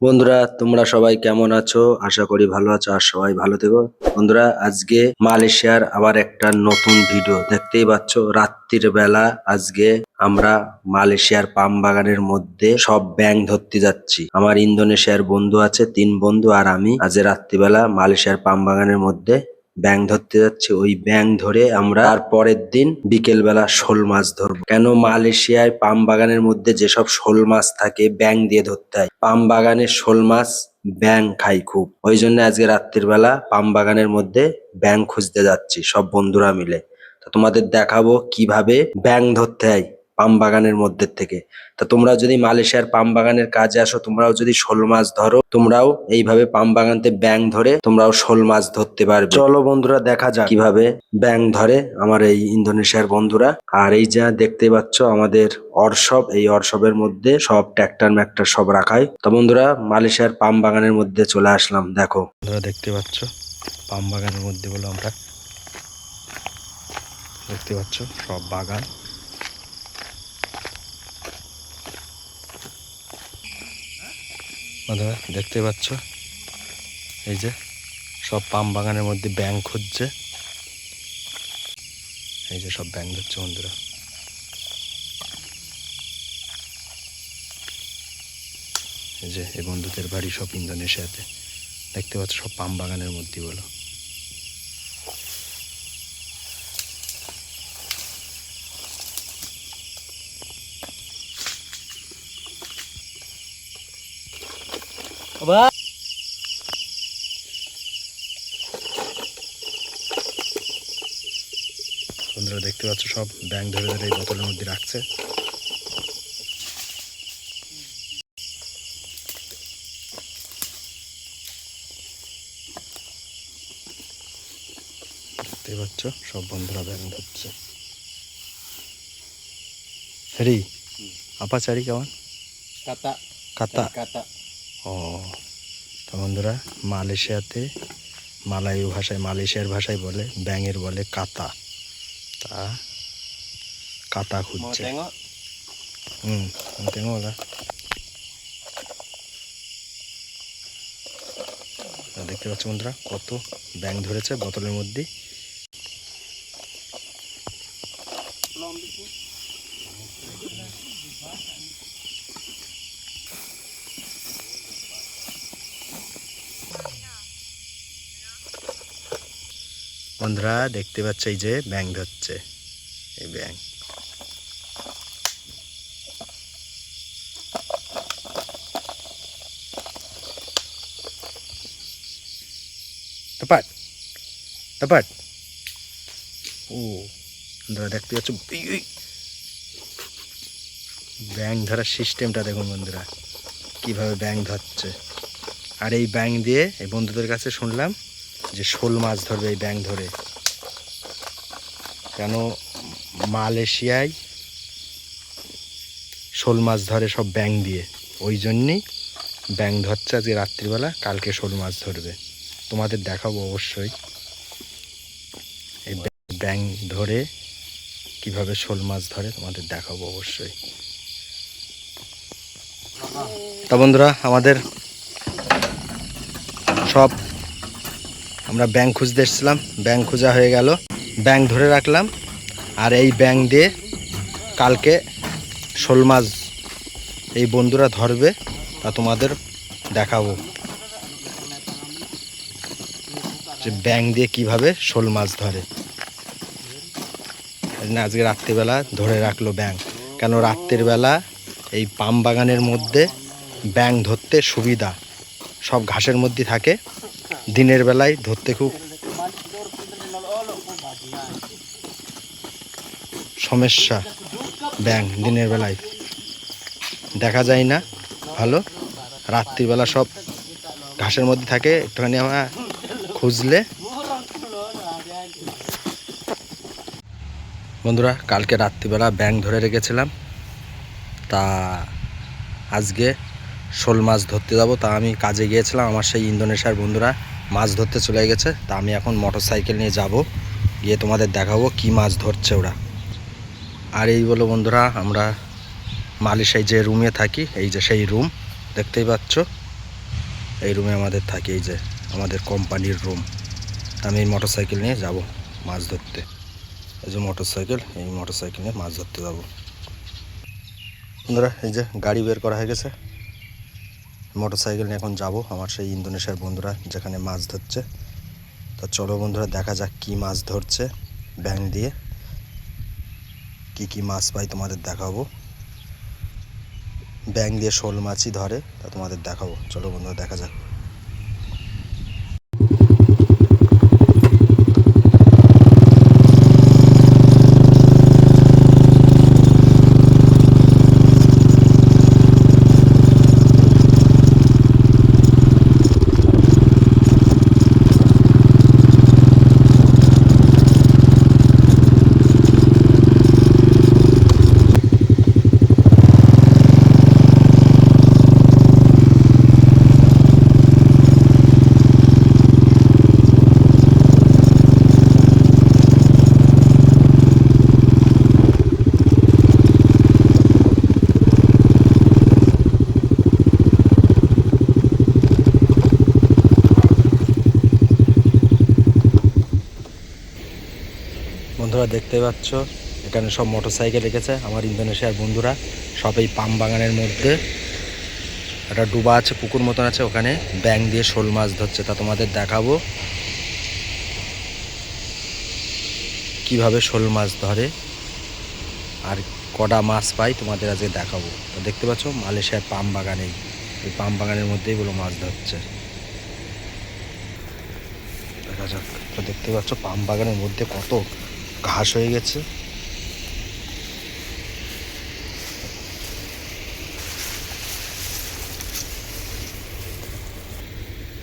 বন্ধুরা, তোমরা সবাই কেমন আছো? আশা করি ভালো আছো আর সবাই ভালো থেকো। বন্ধুরা, আজকে মালয়েশিয়ার আবার একটা নতুন ভিডিও। দেখতেই পাচ্ছ, রাত্রির বেলা আজকে আমরা মালয়েশিয়ার পাম বাগানের মধ্যে সব ব্যাং ধরতে যাচ্ছি। আমার ইন্দোনেশিয়ার বন্ধু আছে, তিন বন্ধু আর আমি। আজ রাত্রিবেলা মালয়েশিয়ার পাম বাগানের মধ্যে ব্যাং ধরতে যাচ্ছি, ওই ব্যাং ধরে আমরা তার পরের দিন বিকেল বেলা শোল মাছ ধরবো। কেন মালয়েশিয়ায় পাম বাগানের মধ্যে যেসব শোল মাছ থাকে ব্যাং দিয়ে ধরতে হয়। পাম বাগানের শোল মাছ ব্যাং খাই খুব। ওই জন্য আজকে রাত্রির বেলা পাম বাগানের মধ্যে ব্যাং খুঁজতে যাচ্ছি, সব বন্ধুরা মিলে। তো তোমাদের দেখাবো কীভাবে ব্যাং ধরতে হয়। পাম বাগানের মধ্যে থেকে। তা তোমরা যদি মালয়েশিয়ার পাম বাগানের কাজে আসো, তোমরাও যদি শোল মাছ ধরো, তোমরাও এইভাবে পাম বাগানতে ব্যাং ধরে তোমরাও শোল মাছ ধরতে পারবে। চলো বন্ধুরা, দেখা যাক কীভাবে ব্যাং ধরে আমার এই ইন্দোনেশিয়ার বন্ধুরা। আর এই যা দেখতে পাচ্ছ আমাদের অর্শব, এই অর্শবের মধ্যে সব ট্র্যাক্টর ম্যাক্টার সব রাখায় তো বন্ধুরা, মালয়েশিয়ার পাম বাগানের মধ্যে চলে আসলাম, দেখো। বন্ধুরা, দেখতে পাচ্ছ? পাম বাগানের মধ্যে বলো আমরা। দেখতে পাচ্ছ সব বাগান। বন্ধুরা, দেখতে পাচ্ছ? এই যে, সব পাম বাগানের মধ্যে ব্যাং খুঁজছে। এই যে সব ব্যাং ধরছে বন্ধুরা। এই যে, এই বন্ধুদের বাড়ি সব ইন্দোনেশিয়াতে। দেখতে পাচ্ছ সব পাম বাগানের মধ্যে বলো। বন্ধুরা দেখতে পাচ্ছ সব ব্যাং ধরে ধরে এই বোতলের মধ্যে রাখছে। দেখতে পাচ্ছ সব বন্ধুরা ব্যাং ধরছে। হ্যারি আপা চারি কেমন? kata কাতা kata ও তো বন্ধুরা মালয়েশিয়াতে মালায়ু ভাষায় মালয়েশিয়ার ভাষায় বলে ব্যাঙের বলে কাতা। তা কাতা খুঁজছে। হুম lah দেখতে পাচ্ছ বন্ধুরা কত ব্যাং ধরেছে বোতলের মধ্যে। বন্ধুরা, দেখতে পাচ্ছ এই যে ব্যাং ধরছে এই ব্যাং Tepat. Tepat. ও, বন্ধুরা, দেখতে পাচ্ছ। ব্যাং ধরার সিস্টেমটা দেখুন বন্ধুরা, কীভাবে ব্যাং ধরছে আর এই ব্যাং দিয়ে এই বন্ধুদের কাছে শুনলাম যে শোল মাছ ধরবে এই ব্যাং ধরে। কেন মালয়েশিয়ায় শোল মাছ ধরে সব ব্যাং দিয়ে? ওই জন্যেই ব্যাং ধরছে আজকে রাত্রিবেলা, কালকে শোল মাছ ধরবে। তোমাদের দেখাবো অবশ্যই। এই ব্যাং- ধরে কীভাবে শোল মাছ ধরে তোমাদের দেখাবো অবশ্যই। তা বন্ধুরা, আমাদের সব আমরা ব্যাংক খুঁজতে এসেছিলাম। ব্যাং খোঁজা হয়ে গেল। ব্যাং ধরে রাখলাম। আর এই ব্যাং দিয়ে কালকে শোল মাছ এই বন্ধুরা ধরবে, তা তোমাদের দেখাবো। যে ব্যাং দিয়ে কীভাবে শোল মাছ ধরে। আজকে রাত্রিবেলা ধরে রাখল ব্যাং কেন রাত্রির বেলা এই পাম বাগানের মধ্যে ব্যাং ধরতে সুবিধা। সব ঘাসের মধ্যে থাকে। দিনের বেলায় ধরতে খুব সমস্যা ব্যাং দিনের বেলায়। দেখা যায় না, ভালো। রাত্রিবেলা সব ঘাসের মধ্যে থাকে, একটুখানি আমরা খুঁজলে। বন্ধুরা, কালকে রাত্রিবেলা ব্যাং ধরে রেখেছিলাম। তা আজকে শোল মাছ ধরতে যাব। তা আমি কাজে গিয়েছিলাম, আমার সেই ইন্দোনেশিয়ার বন্ধুরা মাছ ধরতে চলে গেছে। তা আমি এখন মোটর সাইকেল নিয়ে যাব, গিয়ে তোমাদের দেখাবো কি মাছ ধরছে ওরা। আর এই বলো বন্ধুরা, আমরা মালয়েশিয়ায় যে রুমে থাকি, এই যে সেই রুম, দেখতেই পাচ্ছ? এই রুমে আমাদের থাকে, এই যে আমাদের কোম্পানির রুম। আমি এই মোটর সাইকেল নিয়ে যাব মাছ ধরতে। এই যে মোটর সাইকেল এই মোটর সাইকেল নিয়ে মাছ ধরতে যাব। বন্ধুরা, এই যে গাড়ি বের করা হয়ে গেছে। মোটর সাইকেল নিয়ে এখন যাব, আমার সেই ইন্দোনেশিয়ার বন্ধুরা যেখানে মাছ ধরছে। তো চলো বন্ধুরা, দেখা যাক কি মাছ ধরছে ব্যাং দিয়ে। কি কি মাছ পাই তোমাদের দেখাবো। ব্যাং দিয়ে শোল মাছই ধরে, তা তোমাদের দেখাবো। চলো বন্ধুরা, দেখা যাক। বন্ধুরা দেখতে পাচ্ছ, এখানে সব মোটর সাইকেল রেখেছে আমার ইন্দোনেশিয়ার বন্ধুরা। সব এই পাম বাগানের মধ্যে একটা ডুবা আছে, পুকুর মতন আছে, ওখানে ব্যাং দিয়ে শোল মাছ ধরছে। তা তোমাদের দেখাবো কীভাবে শোল মাছ ধরে আর কটা মাছ পাই তোমাদের আজকে দেখাবো। তো দেখতে পাচ্ছ, মালয়েশিয়ার পাম বাগানেই এই পাম বাগানের মধ্যেই এগুলো মাছ ধরছে। দেখা যাক, তো দেখতে পাচ্ছ, পাম বাগানের মধ্যে কত ঘাস হয়ে গেছে।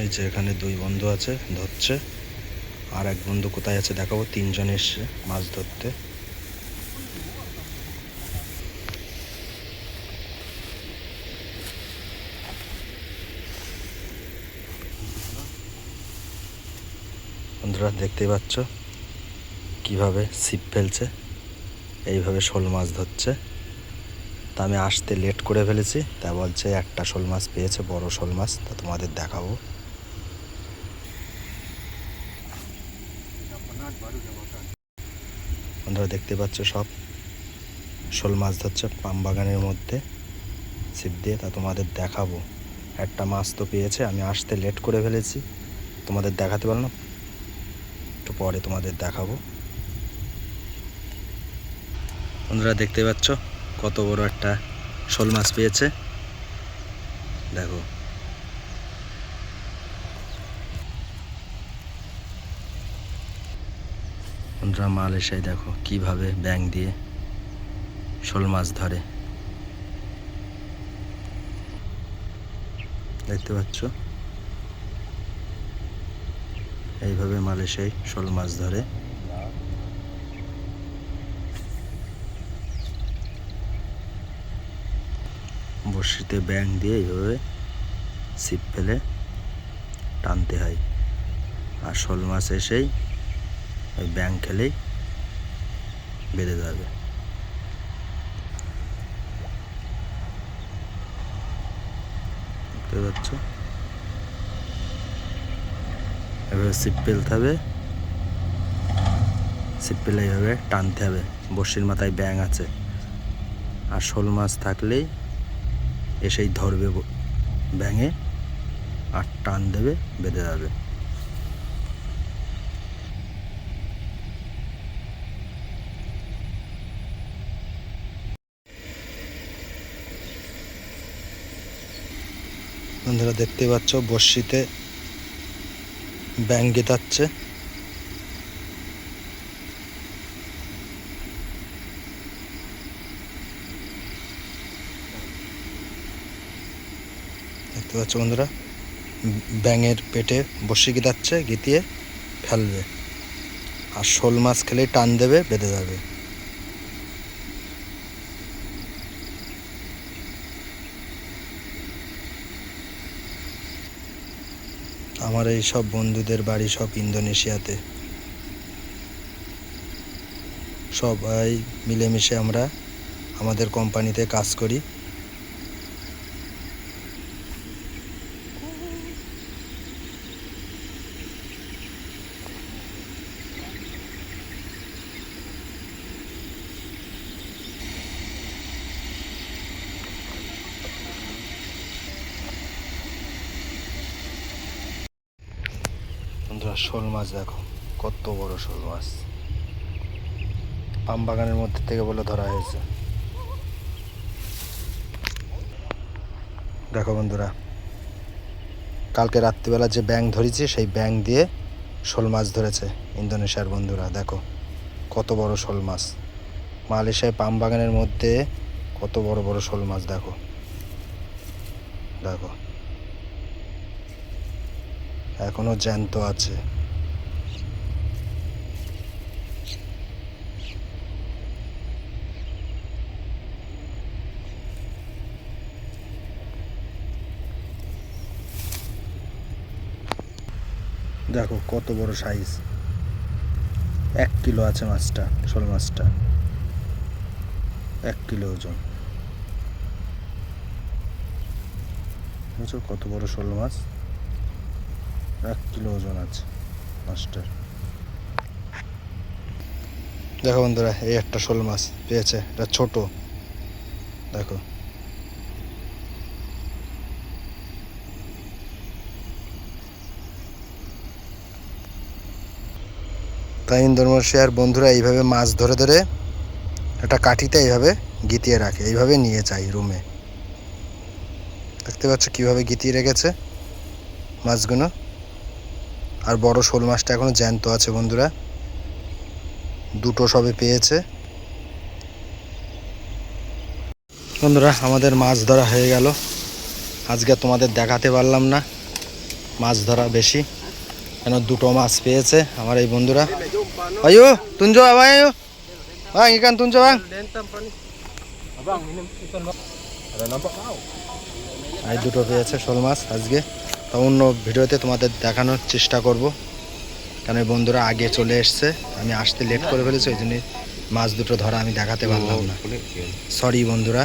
এই যে এখানে দুই বন্ধু আছে, ধরছে। আর এক বন্ধু কোথায় আছে দেখাবো, তিনজন এসছে মাছ ধরতে। বন্ধুরা, দেখতেই পাচ্ছ? কীভাবে ছিপ ফেলছে, এইভাবে শোল মাছ ধরছে। তা আমি আসতে লেট করে ফেলেছি, তা বলছে একটা শোল মাছ পেয়েছে, বড় শোল মাছ, তা তোমাদের দেখাবো। বন্ধুরা, দেখতে পাচ্ছ সব শোল মাছ ধরছে পাম বাগানের মধ্যে ছিপ দিয়ে, তা তোমাদের দেখাবো। একটা মাছ তো পেয়েছে, আমি আসতে লেট করে ফেলেছি। তোমাদের দেখাতে পারলাম? একটু পরে তোমাদের দেখাবো। বন্ধুরা দেখতে পাচ্ছ? কত বড় একটা শোল মাছ পেয়েছে। দেখো। বন্ধুরা মাল এসে দেখো, কীভাবে ব্যাং দিয়ে শোল মাছ ধরে। দেখতে পাচ্ছ? এইভাবে মালয়েশিয়ায় শোল মাছ ধরে। বড়শিতে ব্যাং দিয়ে এইভাবে ছিপ ফেলে টানতে হয়। আর শোল মাছ এসেই ওই ব্যাং খেলেই বেঁধে যাবে দেখতে এভাবে ছিপ ফেলতে হবে। ছিপ ফেলে এইভাবে টানতে হবে। বড়শির মাথায় ব্যাং আছে। আর শোল মাছ থাকলেই এসেই ধরবে ব্যাঙে আর টান দেবে বেঁধে যাবে বন্ধুরা দেখতে পাচ্ছ বর্ষিতে ব্যাং গেতাচ্ছে দেখতে পাচ্ছ বন্ধুরা। ব্যাঙের পেটে বসে গিতাচ্ছে গিতিয়ে ফেলবে। আর শোল মাছ খেলেই টান দেবে, বেঁধে যাবে। আমার এই সব বন্ধুদের বাড়ি সব ইন্দোনেশিয়াতে। সবাই মিলেমিশে আমরা আমাদের কোম্পানিতে কাজ করি বন্ধুরা শোল মাছ দেখো, কত বড় শোল মাছ। পাম বাগানের মধ্যে থেকে বলে ধরা হয়েছে। দেখো বন্ধুরা, কালকে রাত্রিবেলা যে ব্যাং ধরেছি, সেই ব্যাং দিয়ে শোল মাছ ধরেছে ইন্দোনেশিয়ার বন্ধুরা, দেখো। কত বড় শোল মাছ। মালয়েশিয়ায় পাম বাগানের মধ্যে কত বড় বড় শোল মাছ, দেখো। দেখো। এখনও জ্যান্ত আছে। দেখো কত বড় সাইজ এক কিলো আছে মাছটা, শোল মাছটা। এক কিলো ওজন। কত বড় শোল মাছ? এক কিলো ওজন আছে মাছটার দেখো বন্ধুরা, এই একটা শোল মাছ পেয়েছে, এটা ছোট। দেখো। তাই আর বন্ধুরা এইভাবে মাছ ধরে ধরে একটা কাঠিতে এইভাবে গিতিয়ে রাখে, এইভাবে নিয়ে যায় রুমে। দেখতে পাচ্ছ কীভাবে গিতিয়ে রেখেছে মাছগুলো? আর বড় শোল মাছটা এখনও জ্যান্ত আছে বন্ধুরা। দুটো সবে পেয়েছে। বন্ধুরা আমাদের মাছ ধরা হয়ে গেল। আজকে তোমাদের দেখাতে পারলাম না মাছ ধরা বেশি। কেন দুটো মাছ পেয়েছে আমার এই বন্ধুরা। Abang, ini ikan bang. Ada nampak kau? এই দুটো পেয়েছে শোল মাছ আজকে। তা অন্য ভিডিওতে তোমাদের দেখানোর চেষ্টা করব। কারণ বন্ধুরা আগে চলে এসছে আমি আসতে লেট করে ফেলেছি ওই জন্য মাছ দুটো ধরা আমি দেখাতে পারলাম না। সরি বন্ধুরা।